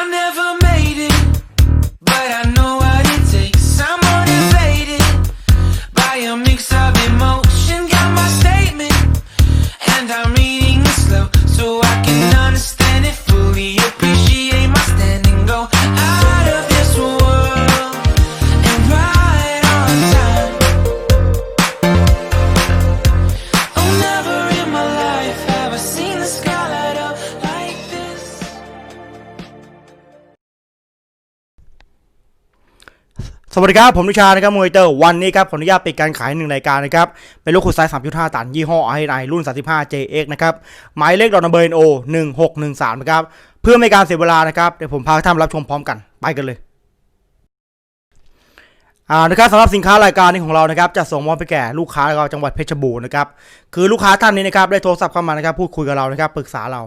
I never made it, but I know what it takes. I'm motivated by a mix of emotion. Got my statement, and I'm reading it slow so I can วัสดีครับผมนุชานะครับมวยเตอร์วันนี้ครับขออนุญาตปิดการขายหนึ่งรายการนะครับเป็นลูกขุดไซส์3.5 ตันยี่ห้อไอไอรุ่น 35 JX นะครับหมายเลขดอกนเบอร์โอ1613นะครับเพื่อไม่ให้การเสียเวลานะครับเดี๋ยวผมพาท่านรับชมพร้อมกันไปกันเลยอ่านะครับสำหรับสินค้ารายการนี้ของเรานะครับจะส่งมอบไปแก่ลูกค้าเราจังหวัดเพชรบูรณ์นะครับคือลูกค้าท่านนี้นะครับได้โทรศัพท์เข้ามานะครับพูดคุยกับเรานะครับปรึกษาเรา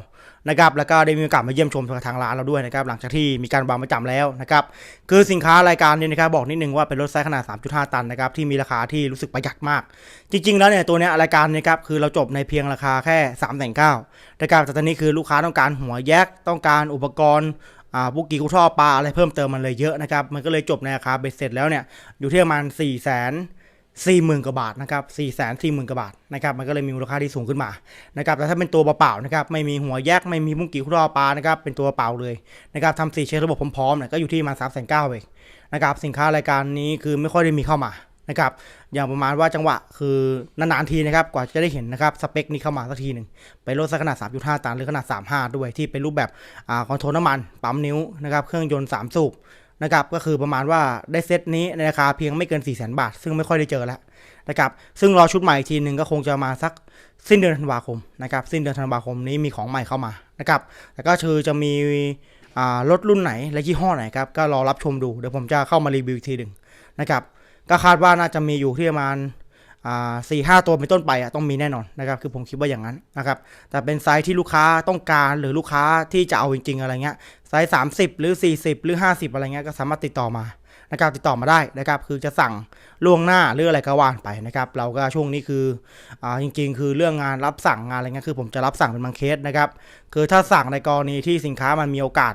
นะครับแล้วก็ได้มีโอกาสมาเยี่ยมชมทางร้านเราด้วยนะครับหลังจากที่มีการวางประจำแล้วนะครับคือสินค้ารายการนี้นะครับบอกนิดนึงว่าเป็นรถไซส์ขนาด 3.5 ตันนะครับที่มีราคาที่รู้สึกประหยัดมาก จริง ๆ แล้วเนี่ยตัวเนี้ยรายการนี้ครับคือเราจบในเพียงราคาแค่3ามแสนเก้านะครับแต่ตอนนี้คือลูกค้าต้องการหัวแยกต้องการอุปกรณ์อ่าพวกกีกุท่อปลาอะไรเพิ่มเติมมันเลยเยอะนะครับมันก็เลยจบในราคาเบ็ดเสร็จแล้วเนี่ยอยู่ที่ประมาณ4ี่แสน สี่หมื่นกว่าบาทนะครับสี่แสนสี่หมื่นกว่าบาทนะครับมันก็เลยมีมูลค่าที่สูงขึ้นมานะครับแต่ถ้าเป็นตัวเปล่าๆนะครับไม่มีหัวแยกไม่มีมุ้งกีกุท่อปลานะครับเป็นตัวเปล่าเลยนะครับทำสี่เช็คระบบพร้อมๆเนี่ยก็อยู่ที่ประมาณสามแสนเก้าเองนะครับสินค้ารายการนี้คือไม่ค่อยได้มีเข้ามานะครับอย่างประมาณว่าจังหวะคือนานๆทีนะครับกว่าจะได้เห็นนะครับสเปคนี้เข้ามาสักทีหนึ่งเป็นรถไซส์ขนาด 3.5 ตันหรือขนาด 35 ด้วยที่เป็นรูปแบบอ่าคอนโทรลน้ำมันปั๊มนิ้วนะครับเครื่องยนต์3สูบ นะครับก็คือประมาณว่าได้เซตนี้ในราคาเพียงไม่เกิน4 0 0 0 0นบาท ซึ่งไม่ค่อยได้เจอแล้วนะครับซึ่งรอชุดใหม่อีกทีหนึ่งก็คงจะมาสักสิ้นเดือนธันวาคมนะครับสิ้นเดือนธันวาคมนี้มีของใหม่เข้ามานะครับแต่ก็คือจะมีรถรุ่นไหนและยี่ห้อไหนครับก็รอรับชมดูเดี๋ยวผมจะเข้ามารีวิวอีกทีหนึ่งนะครับก็คาดว่าน่าจะมีอยู่ที่ประมาณ สี่ห้าตัวเป็นต้นไปอะต้องมีแน่นอนนะครับคือผมคิดว่าอย่างนั้นนะครับแต่เป็นไซส์ที่ลูกค้าต้องการหรือลูกค้าที่จะเอาจริงๆอะไรเงี้ยไซส์30หรือ40หรือ50อะไรเงี้ยก็สามารถติดต่อมานะครับติดต่อมาได้นะครับคือจะสั่งล่วงหน้าหรืออะไรก็ว่านไปนะครับเราก็ช่วงนี้คืออ่าจริง ๆ คือเรื่องงานรับสั่งงานอะไรเงี้ยคือผมจะรับสั่งเป็นบางเคสนะครับคือถ้าสั่งในกรณีที่สินค้ามันมีโอกาส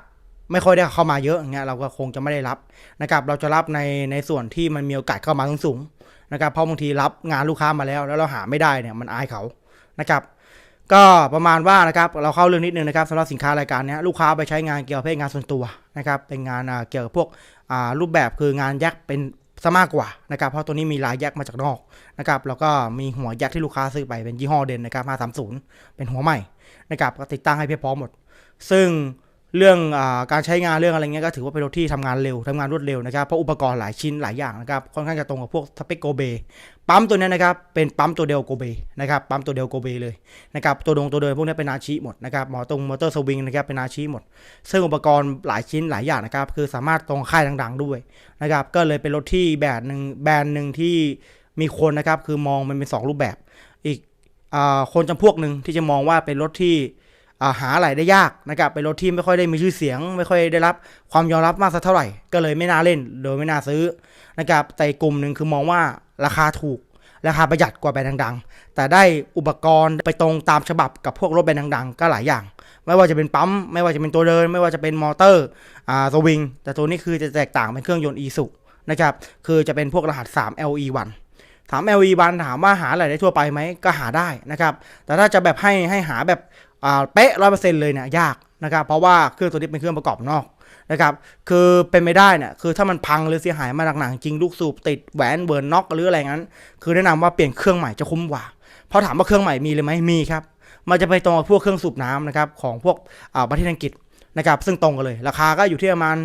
ไม่ค่อยได้เข้ามาเยอะเงี้ยเราก็คงจะไม่ได้รับนะครับเราจะรับในในส่วนที่มันมีโอกาสเข้ามาสูงๆ นะครับเพราะบางทีรับงานลูกค้ามาแล้ว แล้วเราหาไม่ได้เนี่ยมันอายเขานะครับก็ประมาณว่านะครับเราเข้าเรื่องนิดนึงนะครับสำหรับสินค้ารายการนี้ลูกค้าไปใช้งานเกี่ยวกับงานส่วนตัวนะครับเป็นงานเกี่ยวกับพวกรูปแบบคืองานยักษ์เป็นซะมากกว่านะครับเพราะตัวนี้มีลายยักษ์มาจากนอกนะครับแล้วก็มีหัวยักษ์ที่ลูกค้าซื้อไปเป็นยี่ห้อเด่นนะครับ530 เป็นหัวใหม่นะครับก็ติดตั้งให้เพียบพร้อมหมด ซึ่ง เรื่องอการใช้งานเรื่องอะไรเงี้ยก็ถือว่าเป็นรถที่ทำงานเร็วทำงานรวดเร็วนะครับเพราะอุปกรณ์หลายชิ้นหลายอย่างนะครับค่อนข้างจะตรงกับพวกสเปโกเบปั๊มตัวนี้นะครับเป็นปั๊มตัวเดียวโกเบนะครับปั๊มตัวเดียวโกเบเลยนะครับตัวดงตัวเดินพวกนี้เป็นอาชีหมดนะครับหมอตรงมอเตอร์สวิงนะครับเป็นอาชีหมด ซึ่งอุปกรณ์หลายชิ้นหลายอย่างนะครับคือสามารถตรงค่ายดังๆด้วยนะครับก็เลยเป็นรถที่แบรนด์หนึ่งแบรนด์หนึ่งที่มีคนนะครับคือมองมันเป็นสองรูปแบบ อีกอคนจำพวกหนึ่งที่จะมองว่าเป็นรถที่ หาอะไรได้ยากนะครับเป็นรถที่ไม่ค่อยได้มีชื่อเสียง ไม่ค่อยได้รับความยอมรับมากสักเท่าไหร่ ก็เลยไม่น่าเล่นโดยไม่น่าซื้อนะครับแต่กลุ่มหนึ่งคือมองว่าราคาถูกราคาประหยัดกว่าแบรนด์ดัง ๆ แต่ได้อุปกรณ์ไปตรงตามฉบับกับพวกรถแบรนด์ดัง ๆ ก็หลายอย่าง ไม่ว่าจะเป็นปั๊ม ไม่ว่าจะเป็นตัวเดิน ไม่ว่าจะเป็นมอเตอร์อ่าสวิง แต่ตัวนี้คือจะแตกต่างเป็นเครื่องยนต์ e สุนะครับ คือจะเป็นพวกรหัส 3 LE1 ถาม LE บันถามว่าหาอะไรได้ทั่วไปไหม ก็หาได้นะครับ แต่ถ้าจะแบบให้ให้หาแบบ เป๊ะร้อยเปอร์เซ็นต์เลยเนี่ยยากนะครับเพราะว่าเครื่องตัวนี้เป็นเครื่องประกอบนอกนะครับคือเป็นไม่ได้เนี่ยคือถ้ามันพังหรือเสียหายมาหนักๆจริงลูกสูบติดแหวนเบิร์นน็อกหรืออะไรงั้น คือแนะนำว่าเปลี่ยนเครื่องใหม่จะคุ้มกว่าเพราะถามว่าเครื่องใหม่มีเลยไหมมีครับมันจะไปตรงกับพวกเครื่องสูบน้ำนะครับของพวกอ่าประเทศอังกฤษนะครับซึ่งตรงกันเลย ราคาก็อยู่ที่ประมาณ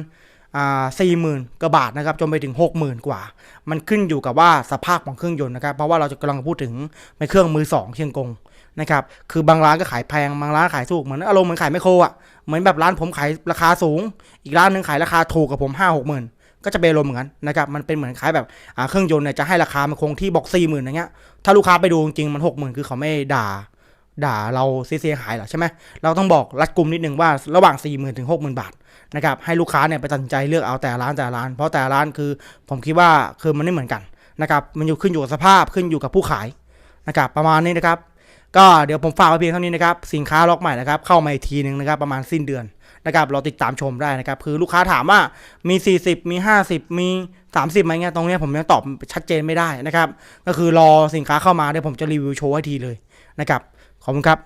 อ่าสี่หมื่นกว่าบาทนะครับจนไปถึงหกหมื่นกว่า มันขึ้นอยู่กับว่าสภาพของเครื่องยนต์นะครับเพราะว่าเราจะกำลังพูดถึงเป็นเครื่องมือสองเชียงกง นะครับคือบางร้านก็ขายแพงบางร้านขายถูกเหมือนอารมณ์เหมือนขายไมโครอะเหมือนแบบร้านผมขายราคาสูง อีกร้านหนึ่งขายราคาถูกกับผมห้าหกหมื่นก็จะเป็นอารมณ์เหมือนกันนะครับมันเป็นเหมือนขายแบบเครื่องยนต์เนี่ยจะให้ราคามันคงที่บอกสี่หมื่นอย่างเงี้ยถ้าลูกค้าไปดูจริงมันหกหมื่นคือเขาไม่ด่าด่าเราเสียหายหรอใช่ไหมเราต้องบอกรัดกุมนิดนึงว่าระหว่าง 4 0,000ถึง60,000บาทนะครับให้ลูกค้าเนี่ยไปตัดสินใจเลือกเอาแต่ร้านแต่ร้าน เพราะแต่ร้านคือผมคิดว่าคือมันไม่เหมือนกันนะครับมันอยู่ขึ้นอยู่กับสภาพขึ้นอยู่กับผู้ขายนะครับประมาณนี้นะครับ ก็เดี๋ยวผมฝากไว้เพียงเท่านี้นะครับ สินค้าล็อกใหม่นะครับ เข้ามาอีกทีหนึ่งนะครับ ประมาณสิ้นเดือนนะครับ เราติดตามชมได้นะครับ คือลูกค้าถามว่ามี 40 มี 50 มี 30ไหมเงี้ย ตรงเนี้ยผมยังตอบชัดเจนไม่ได้นะครับ ก็คือรอสินค้าเข้ามาเดี๋ยวผมจะรีวิวโชว์ให้ทีเลยนะครับ ขอบคุณครับ